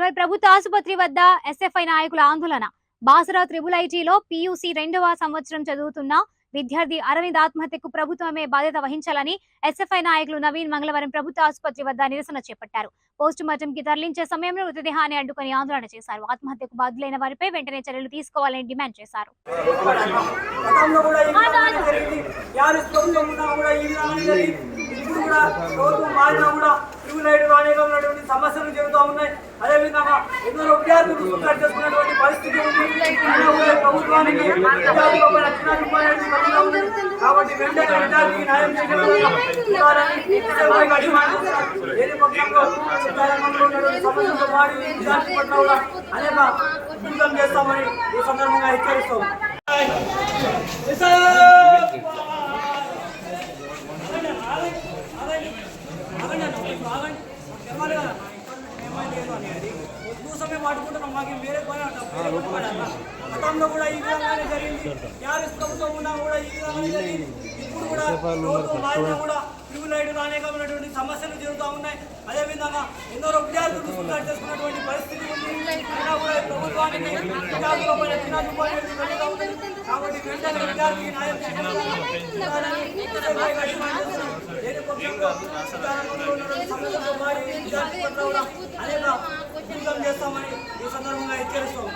ఇరవై ప్రభుత్వ ఆసుపత్రి వద్ద ఎస్ఎఫ్ఐ నాయకుల ఆందోళన. బాసరా త్రిబుల్ ఐటీలో పీయూసీ రెండవ సంవత్సరం చదువుతున్న విద్యార్థి అరవింద్ ఆత్మహత్యకు ప్రభుత్వమే బాధ్యత వహించాలని ఎస్ఎఫ్ఐ నాయకులు నవీన్ మంగళవారం ప్రభుత్వ ఆసుపత్రి వద్ద నిరసన చేపట్టారు. పోస్టు మార్టం కి తరలించే సమయంలో మృతదేహాన్ని అడ్డుకొని ఆందోళన చేశారు. ఆత్మహత్యకు బాధ్యులైన వారిపై వెంటనే చర్యలు తీసుకోవాలని డిమాండ్ చేశారు. కూడా ఈ విధంగానే అనేక ఉన్నటువంటి సమస్యలు చెబుతూ ఉన్నాయి. అదేవిధంగా ఎందరో విద్యార్థులు సుఖాలు చేసుకున్నటువంటి పరిస్థితి ఉంది. ప్రభుత్వానికి కాబట్టి వెంటనే విద్యార్థికి న్యాయం చేయడానికి పక్షంలో సమస్యలతో పాటు విద్యార్థి పట్ల కూడా అనేక చేస్తామని ఈ సందర్భంగా హెచ్చరిస్తాం. గతంలో కూడా ఈ విధంగానే జరిగింది. టీఆర్ఎస్ ప్రభుత్వం ఉన్నా కూడా ఈ విధంగానే జరిగింది. ఇప్పుడు కూడా ప్రభుత్వం మారినా కూడా ట్రిబ్యులైట్ అనేకమైనటువంటి సమస్యలు జరుగుతూ ఉన్నాయి. అదేవిధంగా ఎందరో విద్యార్థులు చేసుకున్నటువంటి పరిస్థితి ఉంది. అయినా కూడా ప్రభుత్వానికి కాబట్టి వెంటనే విద్యార్థికి న్యాయం చేయాలని అనేక ఉద్యమం చేస్తామని ఈ సందర్భంగా హెచ్చరిస్తాం